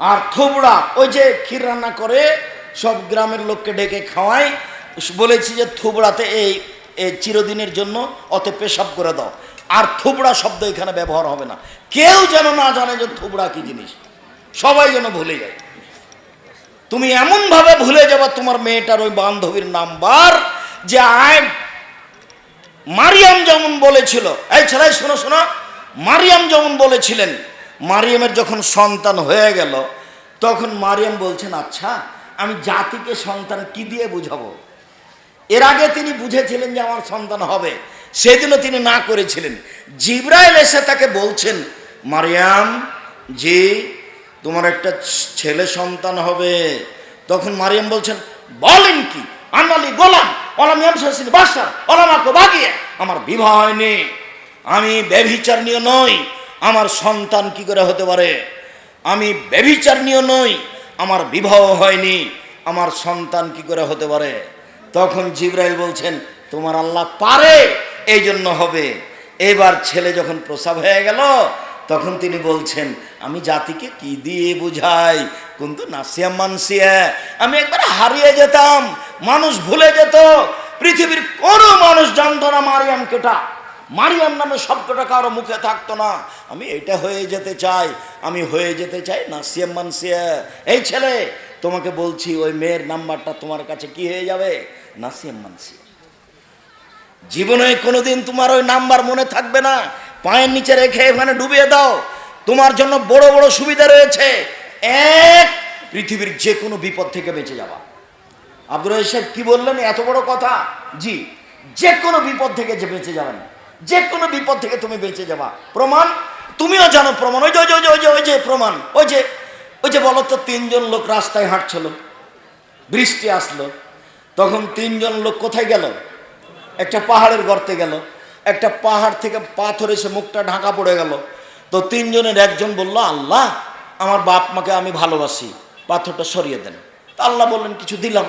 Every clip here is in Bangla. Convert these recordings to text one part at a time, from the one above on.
আর থোবড়া, ওই যে ক্ষীর রান্না করে, সব গ্রামের লোককে ডেকে খাওয়াই বলেছি যে থোবড়াতে এই চিরদিনের জন্য অত পেশাব করে দাও। আর থোবড়া শব্দ এখানে ব্যবহার হবে না। কেউ যেন না জানে যে থোবড়া কি জিনিস। সবাই যেন ভুলে যায়। তুমি এমন ভাবে ভুলে যাবা তোমার মেয়েটার ওই বান্ধবীর নাম্বার যে আয় মারিয়াম যেমন বলেছিল। এই ছেলে, শোনো শোনো। মারিয়াম যেমন বলেছিলেন মারিয়ামের যখন সন্তান হয়ে গেল, তখন মারিয়াম বলছেন আচ্ছা আমি জাতিকে সন্তান কি দিয়ে বুঝাবো? এর আগে তিনি বুঝেছিলেন যে আমার সন্তান হবে। সেদিনও তিনি না করেছিলেন। জিব্রাইল এসে তাকে বলছেন, মারিয়াম, জি, তোমার একটা ছেলে সন্তান হবে। তখন মারিয়াম বলছেন, বলেন কি? আনালি গোলাম আমার বিবাহ হয়নি। আমি ব্যভিচার নিয়ে নই আমার সন্তান কি করে হতে পারে? আমি ব্যভিচার নিয়ে নই, আমার বিবাহ হয়নি, আমার সন্তান কি করে হতে পারে? তখন জিব্রাইল বলছেন, তোমার আল্লাহ পারে এই জন্য হবে। এবার ছেলে যখন প্রসাব হয়ে গেল, তখন তিনি বলছেন, আমি জাতিকে কি দিয়ে বুঝাই? কিন্তু নাসিয়া মানসিয়া। আমি একবার হারিয়ে যেতাম, মানুষ ভুলে যেত, পৃথিবীর কোনো মানুষ জানত না মারিয়াম কেটা। মারিয়াম নামে শব্দটা কারও মুখে থাকতো না। আমি এটা হয়ে যেতে চাই, আমি হয়ে যেতে চাই নাসিয়া মানসিয়া। এই ছেলে, তোমাকে বলছি, ওই মেয়ের নাম্বারটা তোমার কাছে কি হয়ে যাবে? নাসিয়া মানসিয়া। জীবনে কোনোদিন তোমার ওই নাম্বার মনে থাকবে না। পায়ের নিচে রেখে এখানে ডুবিয়ে দাও। তোমার জন্য বড় বড় সুবিধা রয়েছে। এক, পৃথিবীর যে কোনো বিপদ থেকে বেঁচে যাওয়া। আব্দুর সাহেব কি বললেন? এত বড় কথা? জি যে কোনো বিপদ থেকে যে বেঁচে যাবেন। যে কোনো বিপদ থেকে তুমি বেঁচে যাবা। প্রমাণ? তুমিও জানো প্রমাণ। ওই যে ওই যে ওই যে ওই যে প্রমাণ। ওই যে ওই যে বলো তো, তিনজন লোক রাস্তায় হাঁটছিল। বৃষ্টি আসলো। তখন তিনজন লোক কোথায় গেল? একটা পাহাড়ের গর্তে গেল। একটা পাহাড় থেকে পাথর এসে মুখটা ঢাকা পড়ে গেল। তো তিনজনের একজন বলল, আল্লাহ, আমার বাপ মাকে আমি ভালোবাসি। পাথরটা সরিয়ে দেন। তা আল্লাহ বললেন, কিছু দিলাম।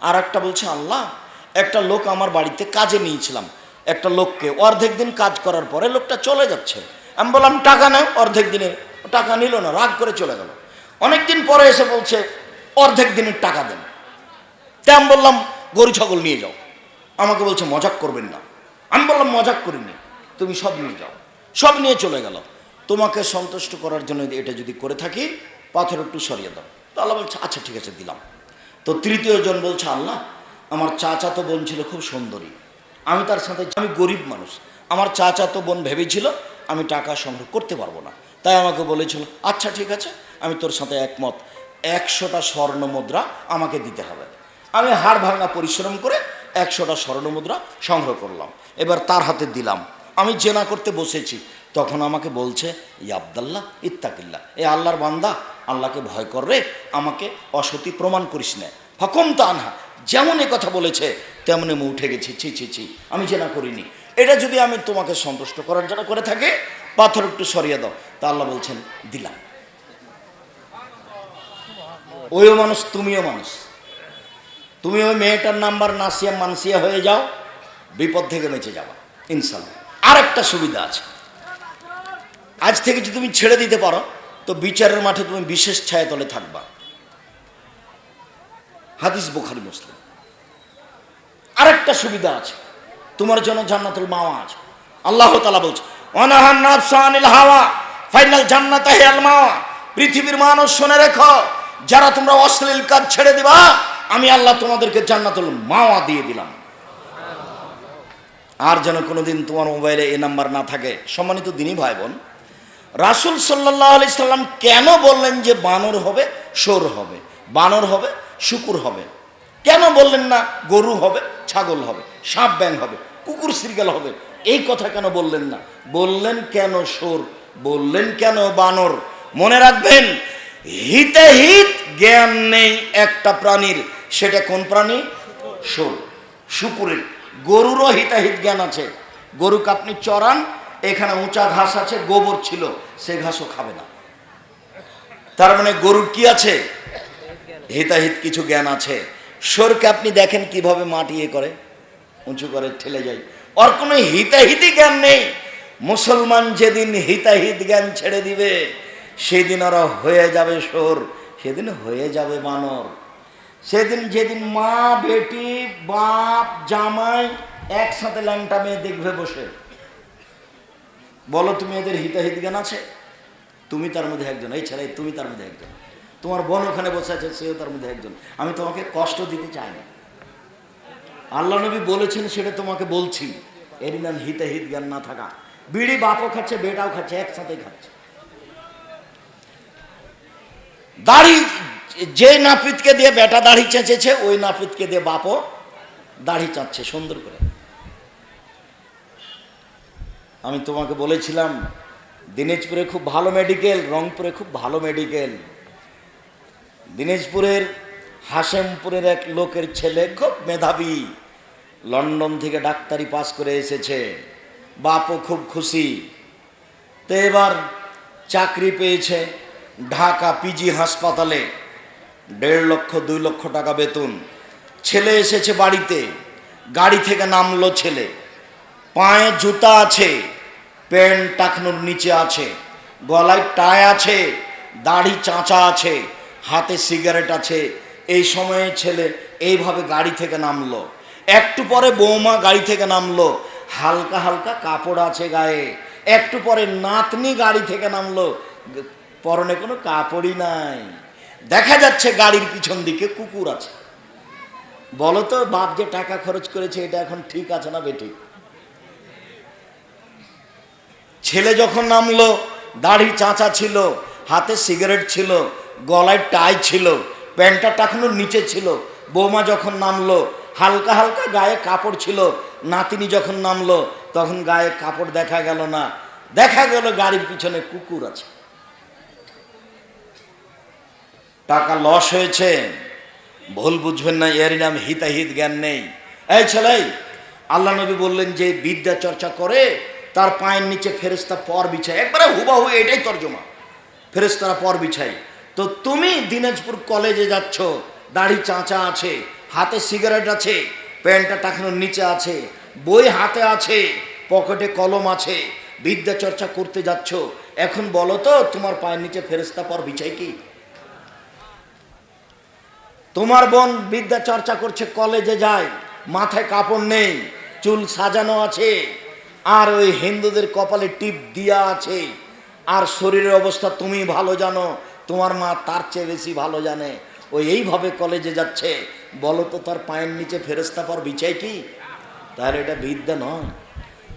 আর একটা বলছে, আল্লাহ, একটা লোক আমার বাড়িতে কাজে নিয়েছিলাম। একটা লোককে অর্ধেক দিন কাজ করার পরে লোকটা চলে যাচ্ছে। আমি বললাম, টাকা নেই, অর্ধেক দিনে। টাকা নিল না, রাগ করে চলে গেল। অনেক দিন পরে এসে বলছে, অর্ধেক দিনের টাকা দেন। তা আমি বললাম, গরু, ছাগল নিয়ে যাও। আমাকে বলছে, মজাক করবেন না। আমি বললাম, মজাক করিনি, তুমি সব নিয়ে যাও। সব নিয়ে চলে গেল। তোমাকে সন্তুষ্ট করার জন্য এটা যদি করে থাকি, পাথর একটু সরিয়ে দাও। তো আল্লাহ বলছে আচ্ছা ঠিক আছে, দিলাম। তো তৃতীয় জন বলছে, আল্লাহ, আমার চাচাতো বোন ছিল খুব সুন্দরী। আমি তার সাথে আমি গরিব মানুষ। আমার চাচাতো বোন ভেবেছিল আমি টাকা সংগ্রহ করতে পারব না। তাই আমাকে বলেছিল আচ্ছা ঠিক আছে, আমি তোর সাথে একমত। একশোটা স্বর্ণ মুদ্রা আমাকে দিতে হবে। আমি হাড় ভাঙা পরিশ্রম করে একশোটা স্বর্ণ মুদ্রা সংগ্রহ করলাম। এবার তার হাতে দিলাম। আমি জেনা করতে বসেছি। তখন আমাকে বলছে, ই আবদাল্লাহ ইত্তাকিল্লা এ আল্লাহর বান্দা, আল্লাহকে ভয় কর রে, আমাকে অসতি প্রমাণ করিস না। হকম তা আনহা যেমন এ কথা বলেছে, তেমন আমি উঠে গেছি, ছি ছি ছি, আমি জেনা করিনি। এটা যদি আমি তোমাকে সন্তুষ্ট করার জন্য করে থাকে, পাথর একটু সরিয়ে দাও। তা আল্লাহ বলছেন, দিলাম। ওইও মানুষ, তুমিও মানুষ। তুমি ওই মেয়েটার নাম্বার নাসিয়া মানসিয়া হয়ে যাও, বিপদ থেকে বেঁচে যাবা ইনশাল্লাহ আর একটা সুবিধা আছে। আজ থেকে যদি তুমি ছেড়ে দিতে পারো, তো বিচারের মাঠে তুমি বিশেষ ছায়া তলে থাকবা। হাদিস বোখারি, মুসলিম। আরেকটা সুবিধা আছে। তোমার জন্য জান্নাতুল মাওয়া আছে। আল্লাহ তালা বলছে অনাহান হাওয়া, ফাইনাল জান্নাত আল মাওয়া। পৃথিবীর মানুষ শুনে রেখো, যারা তোমরা অশ্লীল কাজ ছেড়ে দিবা, আমি আল্লাহ তোমাদেরকে জান্নাতুল মাওয়া দিয়ে দিলাম। আর যেন কোনোদিন তোমার মোবাইলে এ নাম্বার না থাকে। সম্মানিত দিনই ভাই বোন রাসুল সাল্লাহ আলি সাল্লাম কেন বললেন যে বানর হবে সোর হবে? বানর হবে? শুকুর হবে। কেন বললেন না গরু হবে, ছাগল হবে, সাপ ব্যাং হবে, কুকুর শ্রীগাল হবে? এই কথা কেন বললেন না? বললেন কেন সোর বললেন কেন বানর? মনে রাখবেন, হিতে হিত, জ্ঞান নেই একটা প্রাণীর। সেটা কোন প্রাণী? সোর শুকুরের। গরুরও হিতাহিত জ্ঞান আছে। গরুকে আপনি চড়ান, এখানে উঁচা ঘাস আছে, গোবর ছিল, সে ঘাসও খাবে না। তার মানে গরুর কি আছে? হিতাহিত কিছু জ্ঞান আছে। সরকে আপনি দেখেন কীভাবে মাটি ইয়ে করে, উঁচু করে ঠেলে যায়। ওর কোনো হিতাহিতি জ্ঞান নেই। মুসলমান যেদিন হিতাহিত জ্ঞান ছেড়ে দিবে, সেদিন ওরা হয়ে যাবে সোর সেদিন হয়ে যাবে বানর। সেদিন যেদিন মা, বেটি, বাপ, জামাই একসাথে ল্যাংটা মেয়ে দেখবে বসে। বলো, তুমি এদের হিতাহিত জ্ঞান আছে? তুমি তার মধ্যে একজন, এই ছেলে, তুমি তার মধ্যে একজন। তোমার বোন ওখানে বসে আছে, সেও তার মধ্যে একজন। আমি তোমাকে কষ্ট দিতে চাই না। আল্লাহ নবী বলেছেন, সেটা তোমাকে বলছি। এরই নাম হিতে হিত জ্ঞান না থাকা। বিড়ি বাপও খাচ্ছে, বেটাও খাচ্ছে একসাথে খাচ্ছে। দাড়ি, যে নাপিতকে দিয়ে বেটা দাড়ি চেঁচেছে, ওই নাপিতকে দিয়ে বাপও দাড়ি চাচ্ছে, সুন্দর করে। আমি তোমাকে বলেছিলাম, দিনাজপুরে খুব ভালো মেডিকেল রংপুরে খুব ভালো মেডিকেল দিনাজপুরের হাসেমপুরের এক লোকের ছেলে খুব মেধাবী, লন্ডন থেকে ডাক্তারি পাস করে এসেছে। বাপও খুব খুশি। তো এবার চাকরি পেয়েছে ঢাকা পিজি হাসপাতালে। দেড় লক্ষ, দুই লক্ষ টাকা বেতন। ছেলে এসেছে বাড়িতে। গাড়ি থেকে নামলো ছেলে। পায়ে জুতা আছে, প্যান্ট টাকনোর নিচে আছে। গলায় টাই আছে, দাড়ি চাঁচা আছে। হাতে সিগারেট আছে, এই সময়ে ছেলে এইভাবে গাড়ি থেকে নামলো। একটু পরে বৌমা গাড়ি থেকে নামলো। হালকা হালকা কাপড় আছে গায়ে। একটু পরে নাতনি গাড়ি থেকে নামলো। পরনে কোনো কাপড়ই নাই। দেখা যাচ্ছে গাড়ির পিছন দিকে কুকুর আছে। বলো তো, বাপ যে টাকা খরচ করেছে, এটা এখন ঠিক আছে না বেঠিক? ছেলে যখন নামলো, দাড়ি চাঁচা ছিল, হাতে সিগারেট ছিল গলায় টাই ছিল, প্যান্টটা টাকানোর নিচে ছিল। বৌমা যখন নামলো, হালকা হালকা গায়ে কাপড় ছিল, নাতিনি যখন নামলো, তখন গায়ে কাপড় দেখা গেল না। দেখা গেল গাড়ির পিছনে কুকুর আছে। টাকা লস হয়েছে, ভুল বুঝবেন না এর নাম হিতাহিত জ্ঞান নেই। এই ছেলে, আল্লাহ নবী বললেন যে বিদ্যা চর্চা করে, তার পায়ের নিচে ফেরেস্তা পর বিছায়। একবারে হুবাহু এটাই তর্জমা। ফেরেস্তারা পর বিছায়। তো তুমি দিনাজপুর কলেজে যাচ্ছ, দাড়ি চাঁচা আছে, হাতে সিগারেট আছে, প্যান্টটা টাকানোর নিচে আছে, বই হাতে আছে, পকেটে কলম আছে বিদ্যা চর্চা করতে যাচ্ছ, এখন বলো তো তোমার পায়ের নিচে ফেরেস্তা পর বিছাই কি? তোমার বোন বিদ্যা চর্চা করছে, কলেজে যায়, মাথায় কাপড় নেই, চুল সাজানো আছে, আর ওই হিন্দুদের কপালে টিপ দিয়া আছে, আর শরীরের অবস্থা তুমি ভালো জানো তোমার মা তার চেয়ে বেশি ভালো জানে। ও এইভাবে কলেজে যাচ্ছে। বলো তো তার পায়ের নিচে ফেরেস্তা পর বিছাই কি? তাহলে এটা বিদ্যা নয়।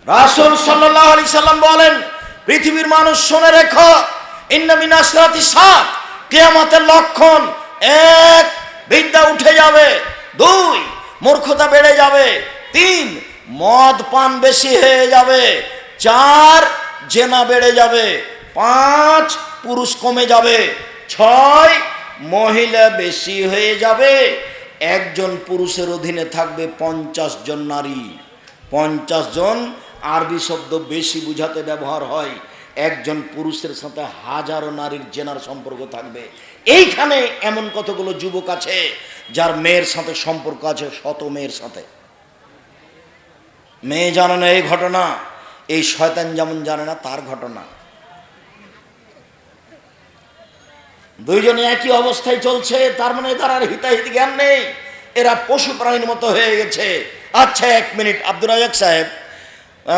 রাসুল সাল্লাহ আলি সাল্লাম বলেন, পৃথিবীর মানুষ শুনে রেখো ইন্নামিনাসরাতি সাত, কেয়ামতের লক্ষণ এক, বিদ্যা উঠে যাবে। দুই, মূর্খতা বেড়ে যাবে। তিন, মদ পান বেশি হয়ে যাবে। চার, জেনা বেড়ে যাবে। পাঁচ পুরুষ কমে যাবে, ছয় মহিলা বেশি হয়ে যাবে, একজন পুরুষের অধীনে থাকবে পঞ্চাশ জন নারী। পঞ্চাশ জন আরবি শব্দ বেশি বুঝাতে ব্যবহার হয়, একজন পুরুষের সাথে হাজারো নারীর জেনার সম্পর্ক থাকবে। এইখানে এমন কতগুলো যুবক আছে, যার মেয়ের সাথে সম্পর্ক আছে শত মেয়ের সাথে। মেয়ে জানে না এই ঘটনা, এই শয়তান যেমন জানে না, তার ঘটনা। দুইজনে একই অবস্থায় চলছে, তার মানে তার আর হিতাহিত জ্ঞান নেই। এরা পশু প্রাণীর মতো হয়ে গেছে। আচ্ছা এক মিনিট আব্দুল রাজাক সাহেব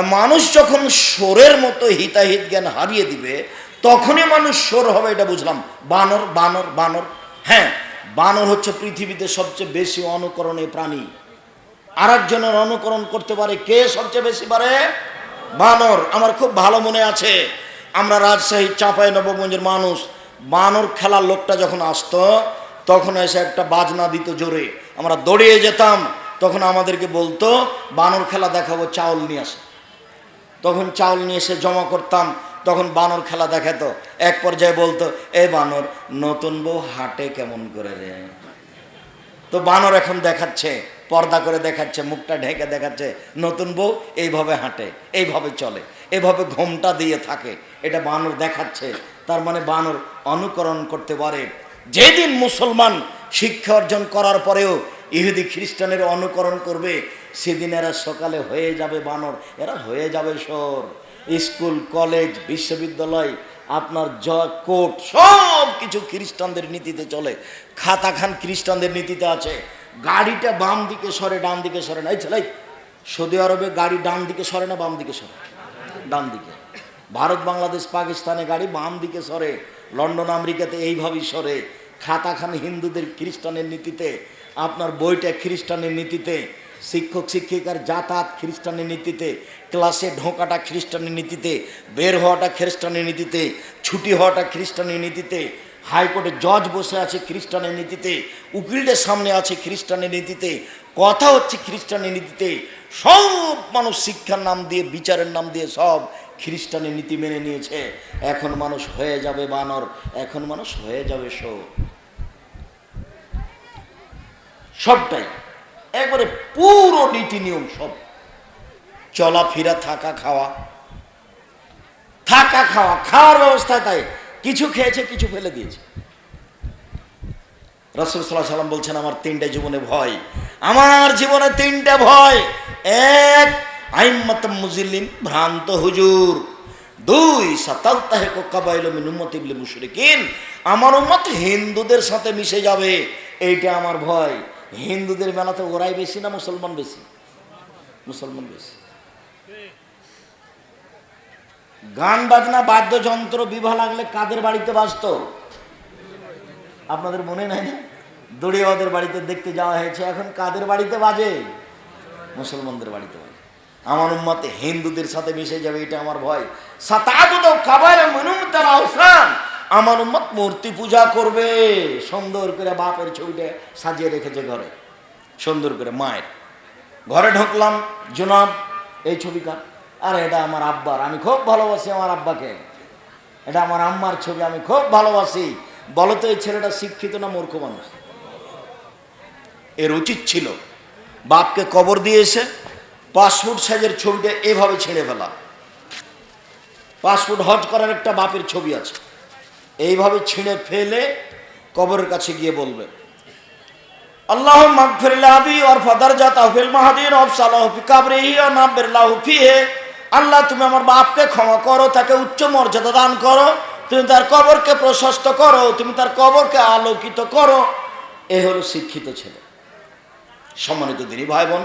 মানুষ যখন সোরের মতো হিতাহিত জ্ঞান হারিয়ে দিবে, তখনই মানুষ সোর হবে, এটা বুঝলাম। বানর বানর বানর। হ্যাঁ বানর হচ্ছে পৃথিবীতে সবচেয়ে বেশি অনুকরণীয় প্রাণী। আর একজনের অনুকরণ করতে পারে কে সবচেয়ে বেশি পারে? বানর। আমার খুব ভালো মনে আছে। আমরা রাজশাহী চাঁপাই নবগঞ্জের মানুষ। বানর খেলার লোকটা যখন আসতো, তখন এসে একটা বাজনা দিত জোরে। আমরা দৌড়িয়ে যেতাম, তখন আমাদেরকে বলতো, বানর খেলা দেখাবো, চাউল নিয়ে আসে। তখন চাউল নিয়ে এসে জমা করতাম, তখন বানর খেলা দেখাতো। এক পর্যায়ে বলতো, এ বানর, নতুন বউ হাটে কেমন করে রে? তো বানর এখন দেখাচ্ছে, পর্দা করে দেখাচ্ছে, মুখটা ঢেকে দেখাচ্ছে, নতুন বউ এইভাবে হাঁটে, এইভাবে চলে, এভাবে ঘোমটা দিয়ে থাকে। এটা বানর দেখাচ্ছে। তার মানে বানর অনুকরণ করতে পারে। যেদিন মুসলমান শিক্ষা অর্জন করার পরেও ইহুদি খ্রিস্টানের অনুকরণ করবে, সেদিন এরা সকালে হয়ে যাবে বানর, এরা হয়ে যাবে সর স্কুল, কলেজ, বিশ্ববিদ্যালয়, আপনার জ কোর্ট সব কিছু খ্রিস্টানদের নীতিতে চলে। খাতা খান খ্রিস্টানদের নীতিতে আছে। গাড়িটা বাম দিকে সরে, ডান দিকে সরে না। এই ছেলে সৌদি আরবে গাড়ি ডান দিকে সরে না বাম দিকে সরে? ডান দিকে। ভারত, বাংলাদেশ, পাকিস্তানে গাড়ি বাম দিকে সরে। লন্ডন, আমেরিকাতে এইভাবেই সরে। খাতা খান হিন্দুদের খ্রিস্টানের নীতিতে, আপনার বইটা খ্রিস্টানের নীতিতে, শিক্ষক, শিক্ষিকার যাতায়াত খ্রিস্টানের নীতিতে, ক্লাসে ঢোকাটা খ্রিস্টানের নীতিতে, বের হওয়াটা খ্রিস্টানের নীতিতে, ছুটি হওয়াটা খ্রিস্টানের নীতিতে, হাইকোর্টে জজ বসে আছে খ্রিস্টানের নীতিতে, উকিলদের সামনে আছে খ্রিস্টানের নীতিতে, কথা হচ্ছে খ্রিস্টানের নীতিতে, সব মানুষ শিক্ষার নাম দিয়ে, বিচারের নাম দিয়ে সব খ্রিস্টানের নীতি মেনে নিয়েছে। এখন মানুষ হয়ে যাবে বানর, এখন মানুষ হয়ে যাবে শো সবটাই। একবারে পুরো নীতি নিয়ম সব। চলাফেরা, থাকা, খাওয়া। থাকা, খাওয়া, খাওয়ার ব্যবস্থা তাই। কিছু খেয়েছে, কিছু ফেলে দিয়েছে। রসুল সাল্লাহ সাল্লাম বলছেন, আমার তিনটা জীবনে ভয়। আমার জীবনে তিনটা ভয়। এক আইম্মাত মুজিল্লিন ভ্রান্ত হুজুর। দুই সাতাল তাহে কাবাইল মিন ইবলি মুশরিকিন। আমার উম্মত হিন্দুদের সাথে মিশে যাবে। এইটা আমার ভয়। হিন্দুদের মেলাতে ওরাই বেশি না মুসলমান বেশি? মুসলমান বেশি। গান বাজনা, বাদ্যযন্ত্র, বিবাহ লাগলে কাদের বাড়িতে বাজত? আপনাদের মনে নাই না? দড়িয়াদের বাড়িতে দেখতে যাওয়া হয়েছে, এখন কাদের বাড়িতে বাজে? মুসলমানদের বাড়িতে। আমার উম্মতে হিন্দুদের সাথে মিশে যাবে, এটা আমার ভয়। আমার উম্মত মূর্তি পূজা করবে, সুন্দর করে বাপের ছবিটা সাজিয়ে রেখেছে ঘরে। সুন্দর করে মায়ের। ঘরে ঢুকলাম, জনাব, এই ছবিটা আর, এটা আমার আব্বার। আমি খুব ভালোবাসি আমার আব্বাকে। এটা আমার আম্মার ছবি, আমি খুব ভালোবাসি। বলো তো, এই ছেলেটা শিক্ষিত না মূর্খ মানুষ? এর উচিত ছিল, বাপকে কবর দিয়ে এসে পাসপোর্ট সাইজের ছবিটা এভাবে ছেড়ে ফেলা। পাসপোর্ট হজ করার একটা বাপের ছবি আছে। এইভাবে ছিঁড়ে ফেলে কবরের কাছে গিয়ে বলবে আল্লাহ মাগফিরিল্লাহ আবি ওর ফাদার জাত আহফিল মাহাদিন অফ সালাহ কাবরিহি ও নাবিল্লাহ ফিহে। আল্লাহ, তুমি আমার বাপকে ক্ষমা করো, তাকে উচ্চ মর্যাদা দান করো। তুমি তার কবরকে প্রশস্ত করো, তুমি তার কবরকে আলোকিত করো। এ হলো শিক্ষিত ছেলে। সম্মানিত দিনী ভাই বোন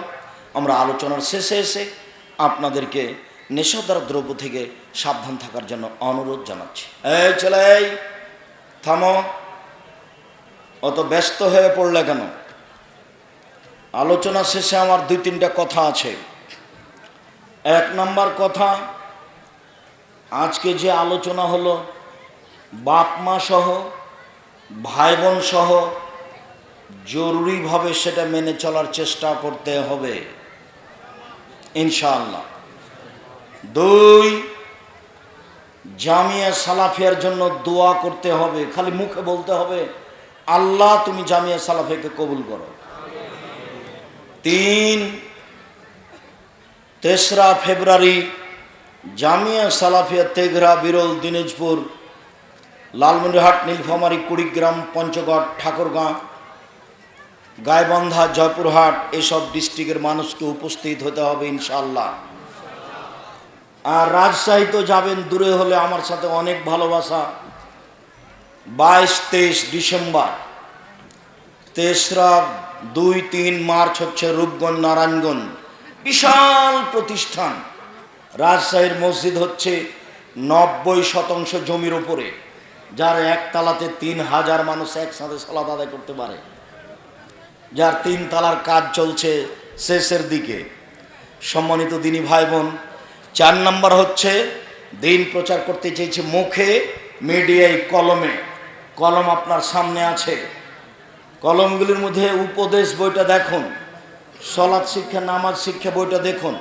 আমরা আলোচনার শেষে এসে আপনাদেরকে নেশাদার দ্রব্য থেকে সাবধান থাকার জন্য অনুরোধ জানাচ্ছি। এই এই, থামো। অত ব্যস্ত হয়ে পড়লে কেন? আলোচনা শেষে আমার দুই তিনটা কথা আছে। এক নাম্বার কথা আজকে যে আলোচনা হলো বাপ মা সহ ভাই বোন সহ জরুরিভাবে সেটা মেনে চলার চেষ্টা করতে হবে। ইনশাআল্লাহ। দুই, জামিয়া সালাফিয়ার জন্য দোয়া করতে হবে, খালি মুখে বলতে হবে, আল্লাহ তুমি জামিয়া সালাফিয়াকে কবুল করো। তিন, তেসরা ফেব্রুয়ারি, জামিয়া সালাফিয়া তেঘরা বিরল, দিনাজপুর, লালমনিরহাট, নীলফামারী, কুড়িগ্রাম, পঞ্চগড়, ঠাকুরগাঁ গাইবান্ধা, জয়পুরহাট, এসব ডিস্ট্রিক্টের মানুষকে উপস্থিত হতে হবে ইনশাল্লাহ আর রাজশাহী তো যাবেন, দূরে হলে আমার সাথে অনেক ভালোবাসা। বাইশ তেইশ ডিসেম্বর, তেসরা দুই তিন মার্চ হচ্ছে রূপগঞ্জ, নারায়ণগঞ্জ। বিশাল প্রতিষ্ঠান। রাজশাহীর মসজিদ হচ্ছে নব্বই শতাংশ জমির ওপরে যার একতলাতে তিন হাজার মানুষ একসাথে সালাদ আদায় করতে পারে। যার তিন তালার কাজ চলছে শেষের দিকে। সম্মানিত দিনী ভাই বোন চার নাম্বার হচ্ছে, দিন প্রচার করতে চেয়েছে মুখে, মিডিয়ায় কলমে। কলম আপনার সামনে আছে। কলমগুলির মধ্যে উপদেশ বইটা দেখুন সলাদ শিক্ষা, নামাজ শিক্ষা বইটা দেখুন,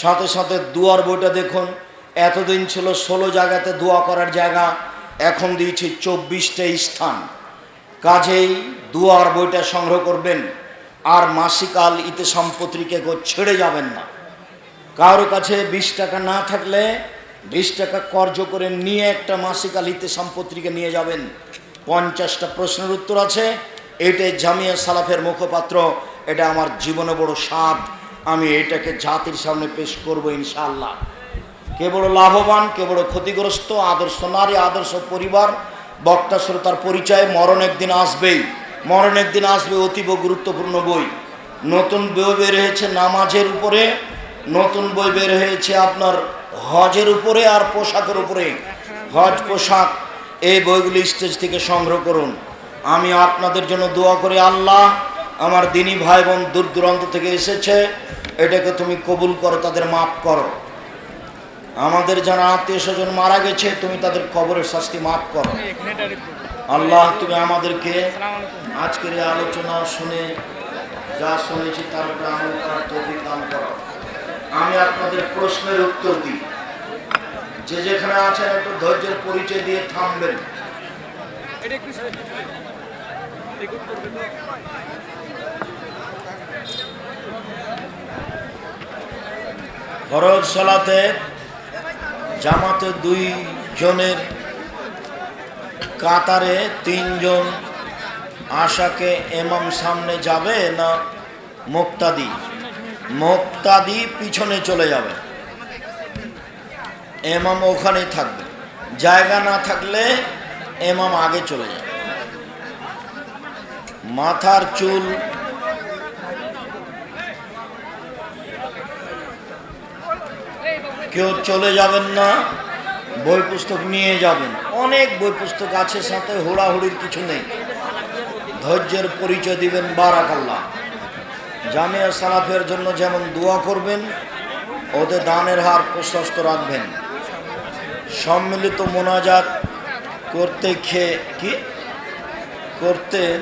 সাথে সাথে দুয়ার বইটা দেখুন। এতদিন ছিল ষোলো জায়গাতে দোয়া করার জায়গা, এখন দিয়েছে চব্বিশটা স্থান। কাজেই দুয়ার বইটা সংগ্রহ করবেন, আর মাসিকাল ইতে সম্পত্রিকে ছেড়ে যাবেন না। কারও কাছে বিশ টাকা না থাকলে বিশ টাকা কর্য করে নিয়ে একটা মাসিকাল ইতে সম্পত্রিকে নিয়ে যাবেন। পঞ্চাশটা প্রশ্নের উত্তর আছে, এটাই জামিয়া সালাফের মুখপাত্র, এটা আমার জীবনে বড় স্বাদ, আমি এটাকে জাতির সামনে পেশ করব ইনশাআল্লাহ। কে বড় লাভবান, কে বড় ক্ষতিগ্রস্ত, আদর্শ নারী, আদর্শ পরিবার বক্তা শ্রোতার পরিচয় মরণ একদিন আসবেই। মরণ একদিন আসবে অতীব গুরুত্বপূর্ণ বই। নতুন বই বের হয়েছে নামাজের উপরে, নতুন বই বের হয়েছে আপনার হজের উপরে আর পোশাকের উপরে। হজ, পোশাক, এই বইগুলি স্টেজ থেকে সংগ্রহ করুন। আমি আপনাদের জন্য দোয়া করি, আল্লাহ আমার দিনী ভাই বোন দূর দূরান্ত থেকে এসেছে। এটাকে তুমি কবুল করো, তাদের মাফ করো। আমাদের যারা আত্মীয় স্বজন মারা গেছে, তুমি তাদের কবরের শাস্তি মাফ করো। আল্লাহ, তুমি আমাদেরকে আজকের এই আলোচনা শুনে যা শুনেছি তার উপরে দান করো। আমি আপনাদের প্রশ্নের উত্তর দিই। যে যেখানে আছেন একটু ধৈর্যের পরিচয় দিয়ে থামবেন। ফরজ সলাতে জামাতে দুই জনের কাতারে তিনজন আশাকে এমাম সামনে যাবে না মুক্তাদি? মুক্তাদি পিছনে চলে যাবে। এমাম ওখানে থাকবে। জায়গা না থাকলে এমাম আগে চলে যাবে। মাথার চুল কেউ চলে যাবেন না, বই পুস্তক নিয়ে যাবেন। অনেক বই পুস্তক আছে, সাথে হুড়াহুড়ির কিছু নেই। ধৈর্যের পরিচয় দিবেন, বারাকাল্লাহ। জামিয়া সালাফের জন্য যেমন দোয়া করবেন ওদের দানের হার প্রশস্ত রাখবেন। সম্মিলিত মোনাজাত করতে খেয়ে, কি? করতে,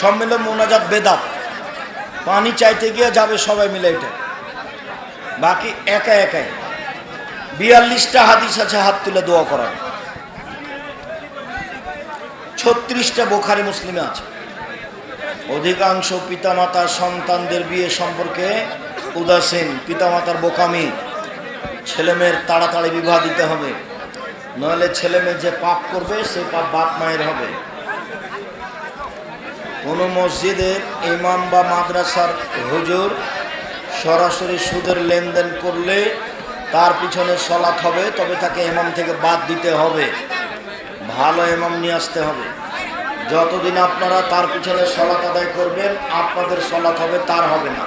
সম্মিলিত মোনাজাত বেদাত। পানি চাইতে গিয়ে যাবে সবাই মিলে এটা। বাকি একা একাই। বিয়াল্লিশটা হাদিস আছে, হাত তুলে দোয়া করার। ছত্রিশটা বোখারি মুসলিমে আছে। অধিকাংশ পিতামাতা সন্তানদের বিয়ে সম্পর্কে উদাসীন, পিতামাতার বোকামি। ছেলেমেয়ের তাড়াতাড়ি বিবাহ দিতে হবে। নইলে ছেলেমেয়ে যে পাপ করবে সে পাপ বাপ মায়ের হবে। কোনো মসজিদের ইমাম বা মাদ্রাসার হুজুর সরাসরি সুদের লেনদেন করলে তার পিছনে সলাৎ হবে, তবে তাকে ইমাম থেকে বাদ দিতে হবে। ভালো ইমাম নিয়ে আসতে হবে। যতদিন আপনারা তার পিছনে সলাৎ আদায় করবেন, আপনাদের সলাৎ হবে, তার হবে না।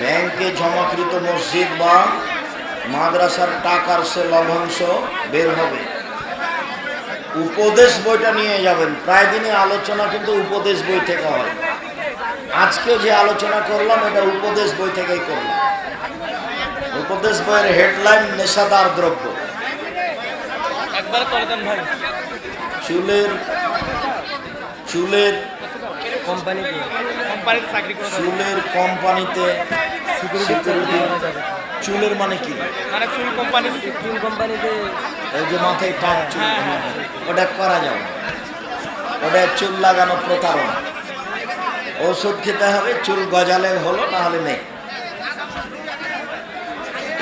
ব্যাংকে জমাকৃত মসজিদ বা মাদ্রাসার টাকার সে লভ্যাংশ বের হবে। উপদেশ বইটা নিয়ে যাবেন। প্রায় দিনই আলোচনা কিন্তু উপদেশ বই থেকে হয়। আজকে যে আলোচনা করলাম এটা উপদেশ বই থেকেই করলাম। উপদেশ বইয়ের হেডলাইন নেশাদার দ্রব্য। একবারে করে দেন ভাই। চুলের চুলের কোম্পানিতে কোম্পানিতে চাকরি করে চুলের কোম্পানিতে সিকিউরিটি চুলের মানে কি? মানে চুল কোম্পানি চুল কোম্পানিতে এই যে মাথায় টাক চুল ওটা করা যাবে ওটা চুল লাগানো প্রতারণা। ওষুধ খেতে হবে, চুল গজালে হলো না হলে নেই।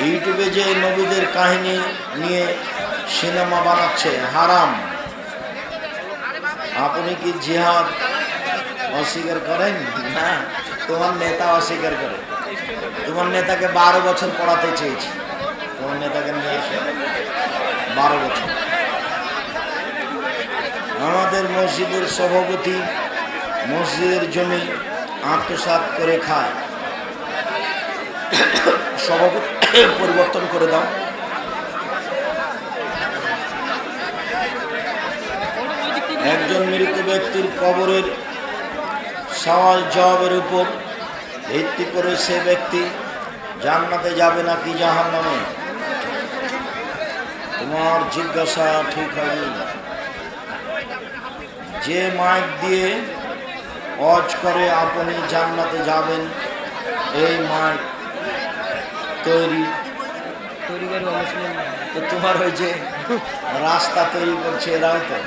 ইউটিউবে যে নবীদের কাহিনী নিয়ে সিনেমা বানাচ্ছে, হারাম। আপনি কি জিহাদ অস্বীকার করেন? না, তোমার নেতা অস্বীকার করে। তোমার নেতাকে বারো বছর পড়াতে চেয়েছি। তোমার নেতাকে নিয়ে এসে। বারো বছর। আমাদের মসজিদের সভাপতি মসজিদের জমি আত্মসাৎ করে খায়। সভাপতি পরিবর্তন করে দাও। একজন মৃত ব্যক্তির কবরের সওয়াল জবাবের উপর ভিত্তি করে সে ব্যক্তি জান্নাতে যাবে নাকি জাহান নামে তোমার জিজ্ঞাসা ঠিক হয়নি। যে মাইক দিয়ে অজ করে আপনি জান্নাতে যাবেন। এই মাইক তৈরি। তো তোমার ওই যে রাস্তা তৈরি করছে এরাও তো।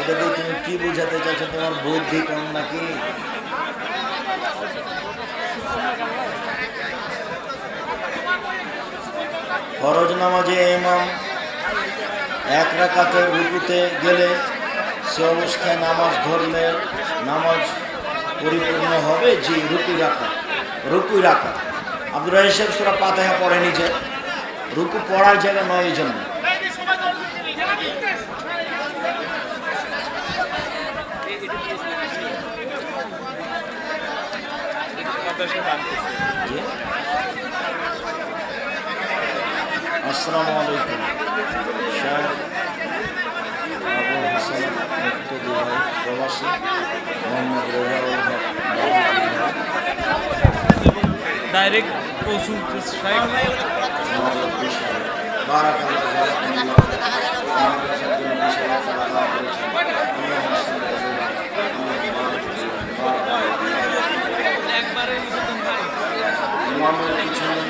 এটা দিয়ে তুমি কি বোঝাতে চাইছো? তোমার বুদ্ধি কম নাকি? ফরজ নামাজে ইমাম এক রাকাতে রুকুতে গেলে সে অবস্থায় নামাজ ধরলে নামাজ পরিপূর্ণ হবে যে রুকু রাখা রুকু রাখা আব্দুর রাহিম সাহেব সুরা পাতাহা পড়ে নিজে। রুকু পড়ার জায়গা নয় এই জন্য আসসালামু আলাইকুম। জন্য বিশাল আল্লাহ দান করেছেন আল্লাহ হাসান ইমামের পিছনে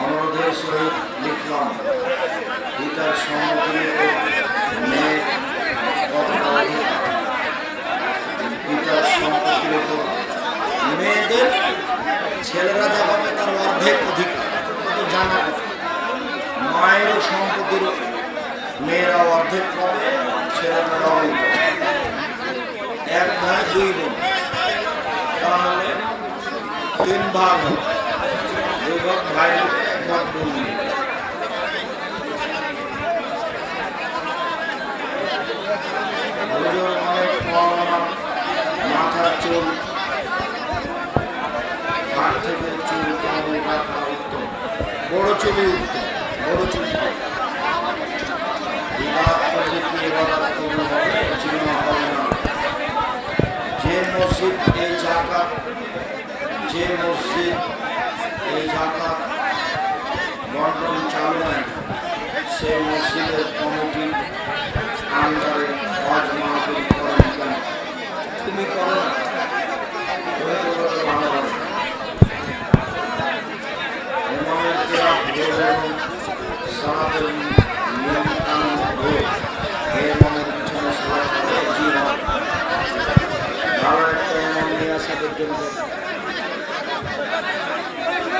অনুরোধের সহিত মেয়ে কতটা অধিকার পিতার সম্পত্তির মেয়েদের ছেলেরা যা অর্ধেক অধিকার। জানা কথা মায়েরও সম্পত্তির মেয়েরা অর্ধেক ছেলেরা ভাই, দুই বোন। তিন ভাগ। দুই ভাগ ভাই, এক ভাগ বোন নিবে। হুজুর অনেক কম আমার মাথার চুল থেকে চুল কেমন বড় চুলই উত্তম